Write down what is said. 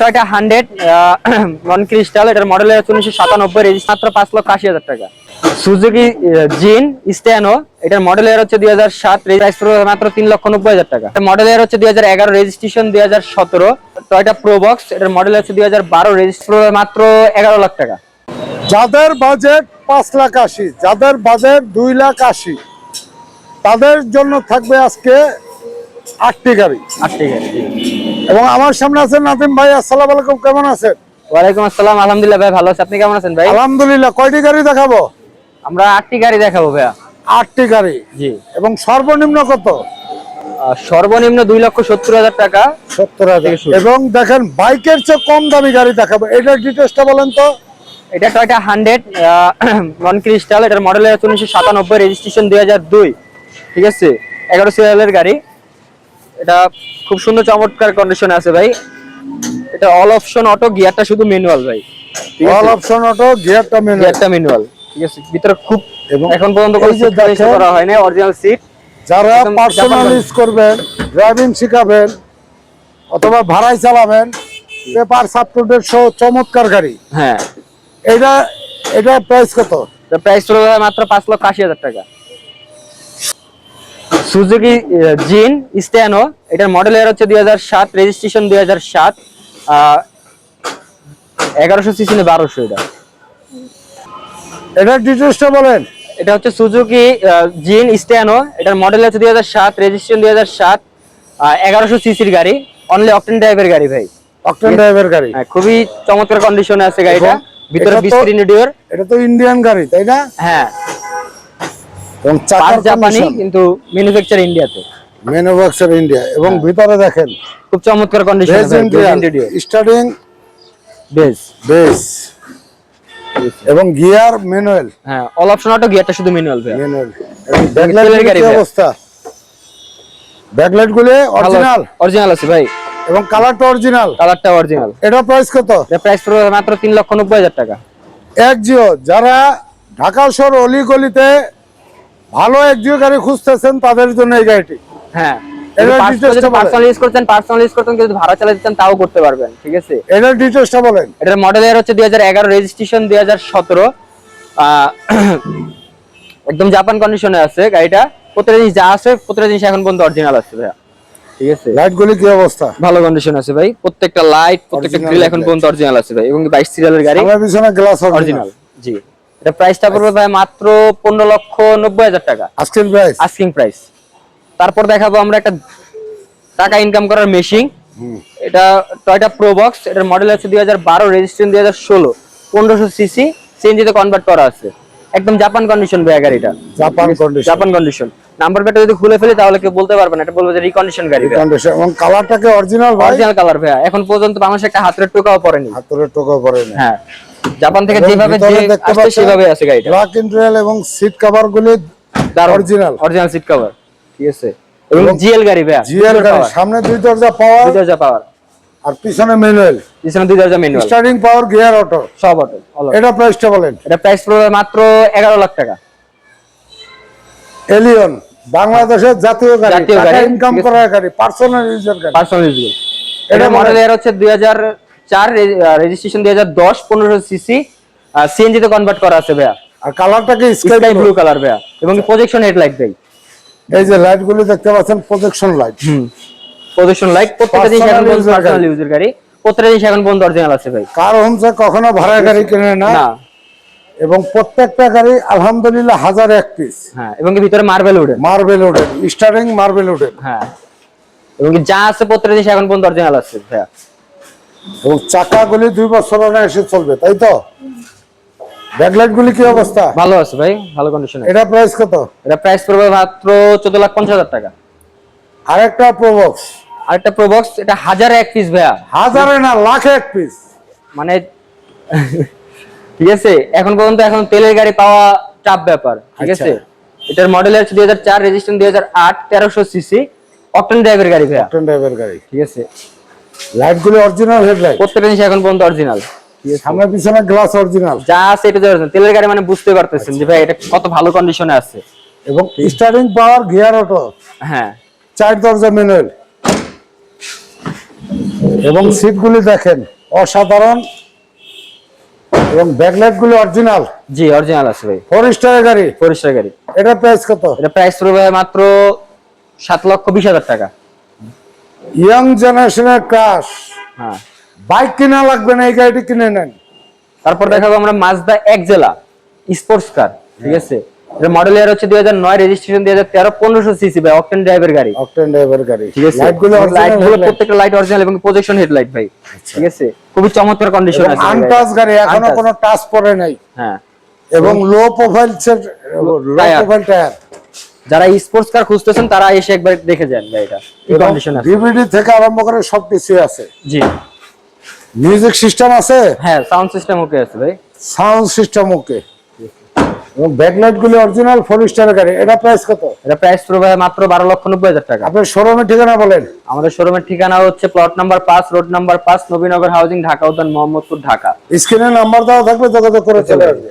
Toyota hundred non crystal এটার model হচ্ছে উনিশশো সাতানব্বই রেজিস্ট মাত্র পাঁচ লক্ষ আশি হাজার টাকা। সুজুকি জিন স্ট্যানো এটার মডেল এর হচ্ছে দুই হাজার সাত প্রাইস মাত্র তিন লক্ষ নব্বই হাজার টাকা। মডেল এর হচ্ছে দুই হাজার এগারো রেজিস্ট্রেশন দুই হাজার সতেরো। টয়টা প্রোবক্স এটার মডেল হচ্ছে দুই হাজার বারো রেজিস্ট্র মাত্র এগারো লাখ টাকা। যাদের বাজেট পাঁচ লাখ আশি যাদের বাজেট দুই লাখ আশি তাদের জন্য থাকবে আজকে আটটি গাড়ি। আট ঠিক আছে এবং আমার সামনে আছেন নাদিম ভাই আসসালাম আলাইকুম কেমন আছেন? ওয়ালাইকুম আসসালাম আলহামদুলিল্লাহ ভাই ভালো আছে। আপনি কেমন আছেন ভাই? আলহামদুলিল্লাহ কয়টি গাড়ি দেখাবো? আমরা আটটি গাড়ি দেখাবো ভাইয়া। আটটি গাড়ি? জি। এবং সর্বনিম্ন কত? সর্বনিম্ন দুই লক্ষ সত্তর হাজার টাকা। সত্তর হাজার। এবং দেখেন বাইকের চেয়ে কম দামি গাড়ি দেখাবো। এটার ডিটেলসটা বলেন তো। এটা টয়টা হান্ড্রেড নন ক্রিস্টাল এটার মডেল হচ্ছে উনিশশো সাতানব্বই রেজিস্ট্রেশন দুই হাজার দুই। ঠিক আছে? এগারো সিরিয়ালের গাড়ি। এটা খুব সুন্দর চমৎকার কন্ডিশনে আছে ভাই। এটা অল অপশন অটো গিয়ারটা শুধু ম্যানুয়াল ভাই। অল অপশন অটো গিয়ারটা মেনু গিয়ারটা ম্যানুয়াল ঠিক আছে? ভিতরে খুব এবং এখন পর্যন্ত কোনো seat করা হয় না অরিজিনাল সিট যারা পার্সোনাল ইউজ করবেন ড্রাইভিং শিখাবেন অথবা ভাড়ায় চালাবেন পেপার সাপোর্টের সহ চমৎকার গাড়ি। হ্যাঁ। এটা এটা প্রাইস কত? প্রাইস চলে মাত্র পাঁচ লক্ষ আশি হাজার টাকা। সুজুকি জিন স্ট্যানো এটার মডেল এর হচ্ছে দুই হাজার সাত রেজিস্ট্রেশন দুই হাজার সাত এগারোশো সিসি না বারোশো এটা? এটার ডিটেলসটা বলেন। এটা হচ্ছে সুজুকি জিন স্ট্যানো এটার মডেল হচ্ছে দুই হাজার সাত রেজিস্ট্রেশন দুই হাজার সাত এগারোশো সিসির গাড়ি অনলি অকটেন টাইপের গাড়ি ভাই। অকটেন ড্রাইভের গাড়ি। হ্যাঁ, খুবই চমৎকার কন্ডিশনে আছে গাড়িটা ভিতরে ডিওর এটা তো ইন্ডিয়ান গাড়ি তাই না? হ্যাঁ। এবং চাকার জাপানি কিন্তু ম্যানুফ্যাকচার ইন্ডিয়াতে ম্যানুফ্যাকচার ইন্ডিয়া এবং ভিতরে দেখেন খুব চমৎকার কন্ডিশন স্টার্টিং বেজ বেস এবং গিয়ার ম্যানুয়াল হ্যাঁ অল অপশন অটো গিয়ারটা শুধু ম্যানুয়াল ভাই ম্যানুয়াল এবং ব্যাকলাইট গাড়ি কি অবস্থা? ব্যাকলাইটগুলো অরিজিনাল অরিজিনাল আছে ভাই। এবং কালারটা অরিজিনাল কালারটা অরিজিনাল এটা প্রাইস কত? এটা প্রাইস পড়বে মাত্র তিন লক্ষ নব্বই হাজার টাকা। এক জিও যারা ঢাকা শহর অলি গলিতে ভালো এক জিও গাড়ি খুঁজতেছেন তাদের জন্য এই গাড়িটি। হ্যাঁ। এটার details টা বলেন। পার্সোনাল ইউজ করতেন পার্সোনাল ইউজ করতেন কিন্তু ভাড়া চালাতে চান তাও করতে পারবেন ঠিক আছে? এটার ডিটেলসটা বলেন। এটার মডেল এর হচ্ছে দুই হাজার এগারো রেজিস্ট্রেশন দুই হাজার সতেরো। একদম জাপান কন্ডিশনে আছে গাড়িটা। প্রত্যেকটা জিনিস যা আছে প্রত্যেকটা জিনিস এখন পর্যন্ত অরিজিনাল আছে ভাইয়া। ঠিক আছে? লাইট গুলি কি অবস্থা? ভালো কন্ডিশন আছে ভাই। প্রত্যেকটা লাইট প্রত্যেকটা গ্রিল এখন পর্যন্ত অরিজিনাল আছে ভাই। এবং বাইশ সিরিয়ালের গাড়ি আমার পিছনে গ্লাস অরিজিনাল অরিজিনাল জি। এটা প্রাইসটা পড়বে ভাই মাত্র পনেরো লক্ষ নব্বই হাজার টাকা। আজকের প্রাইস আস্কিং প্রাইস তারপর দেখাবো আমরা একটা টাকা ইনকাম করার মেশিন এটা টয়টা প্রোবক্স এটার মডেল আছে দুই হাজার বারো রেজিস্ট্রেশন দুই হাজার ষোলো। পনেরোশো সিসি সিএনজিতে কনভার্ট করা আছে। একদম জাপান কন্ডিশন ভাই গাড়িটা। Japan condition Japan condition number প্লেটটা যদি খুলে ফেলি তাহলে কেউ বলতে পারবে না এটা বলবে যে রিকন্ডিশন গাড়ি কন্ডিশন এবং কালারটাকে অরিজিনাল ভাই? অরিজিনাল কালার ভাইয়া। এখন পর্যন্ত বাংলাদেশে একটা হাতের টোকাও পড়েনি হাতুড়ে টোকা পরে না হ্যাঁ। জাপান থেকে যেভাবে যে আসছে সেভাবে আছে গাড়িটা। ব্ল্যাক ইন্টেরিয়াল এবং সিট কভার গুলি অরিজিনাল অরিজিনাল সিট কভার ঠিক আছে? এবং জিএল গাড়ি ভাইয়া। জিএল গাড়ি সামনে দুই দরজা পাওয়ার দুই দরজা পাওয়ার আর পিছনে ম্যানুয়াল পিছনে দুই দরজা manual starting power gear auto সব অটো। এটা প্রাইসটা বলেন এটা প্রাইস পড়বে মাত্র এগারো লাখ টাকা। এলিয়ন বাংলাদেশের জাতীয় গাড়ি টাকা ইনকাম করার গাড়ি পার্সোনাল ইউজার গাড়ি। পার্সোনাল ইউজ এটা মডেল এর হচ্ছে দুই হাজার চার রেজিস্ট্রেশন দুই হাজার দশ পনেরো সিসি সিএনজি তে কনভার্ট করা আছে ভাইয়া। আর কালারটাকে স্কাই ব্লু কালার ভাইয়া। এবং প্রজেকশন হেডলাইট ভাই। এই যে লাইট গুলি দেখতে পাচ্ছেন প্রজেকশন লাইট হুম। প্রজেকশন লাইট প্রত্যেকটা জিনিস এখন user পার্সোনাল গাড়ি। ইউজের গাড়ি। প্রত্যেকটা জিনিস এখন পর্যন্ত অরিজিনাল আছে ভাই। কার হোমসে কখনো ভাড়া গাড়ি কিনে না না। এবং প্রত্যেকটা গাড়ি আলহামদুলিল্লাহ হাজার এক পিস হ্যাঁ এবং ভিতরে marble wooden marble wooden steering marble wooden হ্যাঁ। এবং যা আছে প্রত্যেকটা জিনিস এখন পর্যন্ত অরিজিনাল আছে ভাইয়া। এবং চাকাগুলি দুই বছর এসে চলবে তাই তো? ব্যাকলাইট গুলি কি অবস্থা? ভালো আছে ভাই ভালো কন্ডিশনে এটা প্রাইস কত? এটা প্রাইস পড়বে মাত্র চোদ্দ লাখ পঞ্চাশ হাজার টাকা। আরেকটা প্রবক্স আরেকটা প্রবক্স এটা হাজারে এক পিস ভাইয়া। হাজারে না লাখে এক পিস মানে ঠিক আছে এখন পর্যন্ত এখন তেলের গাড়ি পাওয়া চাপ ব্যাপার ঠিক আছে? আচ্ছা। এটার মডেল হচ্ছে দুই হাজার চার রেজিস্ট্রেশন দুই হাজার আট তেরোশো সিসি অকটেন ড্রাইভের গাড়ি ভাইয়া। ড্রাইভার গাড়ি। ঠিক আছে। লাইট গুলি অরিজিনাল হেডলাইট প্রত্যেকটা জিনিস এখন পর্যন্ত অরিজিনাল সামনে পিছনে গ্লাস অরিজিনাল যা আছে এটা original। তেলের গাড়ি মানে বুঝতে পারতেছেন যে ভাই এটা কত ভালো কন্ডিশনে আছে। এবং স্টার্টিং পাওয়ার গিয়ার অটো হ্যাঁ। চার দরজা ম্যানুয়াল এবং সিটগুলি দেখেন অসাধারণ। এবং ব্যাকলাইট গুলি অরিজিনাল জি অরিজিনাল আছে ভাই। ফোর স্টারের গাড়ি। পরিষ্কার গাড়ি। এটা প্রাইস কত? এটা প্রাইস পড়বে মাত্র সাত লক্ষ বিশ হাজার টাকা। ইয়াং জেনারেশনের ক্রাশ হ্যাঁ। বাইক কিনা লাগবে না এই গাড়িটি কিনে নেন। তারপর দেখাবো আমরা মাজদা এক জেলা স্পোর্টস কার ঠিক আছে? এটা মডেল ইয়ার হচ্ছে দুই হাজার নয় রেজিস্ট্রেশন দুই হাজার তেরো পনেরোশো সিসি ভাই অকটেন ড্রাইভের গাড়ি। অকটেন ড্রাইভার গাড়ি। ঠিক আছে? লাইটগুলো লাইটগুলো অরিজিনাল প্রত্যেকটা লাইট অরিজিনাল এবং প্রজেকশন হেডলাইট ভাই ঠিক আছে? খুবই চমৎকার কন্ডিশন আছে আনটাচ গাড়ি এখনও কোনো টাচ পড়ে নাই। হ্যাঁ। এবং low profile low profile tyre যারা স্পোর্টস কার খুঁজতেছেন তারা এসে একবার দেখে যান গাড়িটা কি কন্ডিশন আছে। ডিভিডি থেকে আরম্ভ করে আছে। জি। মিউজিক সিস্টেম আছে? হ্যাঁ সাউন্ড সিস্টেম ওকে আছে ভাই। সাউন্ড সিস্টেম ওকে এবং ব্যাকলাইট গুলি অরিজিনাল ফোর স্টারের গাড়ি। এটা প্রাইস কত? এটা প্রাইস মাত্র বারো লক্ষ নব্বই হাজার টাকা। আপনার শোরুমের ঠিকানা বলেন। আমাদের শোরুমের ঠিকানা হচ্ছে প্লট নাম্বার পাঁচ রোড নাম্বার পাঁচ নবীনগর হাউজিং ঢাকা উদ্যান মোহাম্মদপুর ঢাকা। স্ক্রিনে নাম্বার দেওয়া থাকবে যোগাযোগ করে চলে আসবে।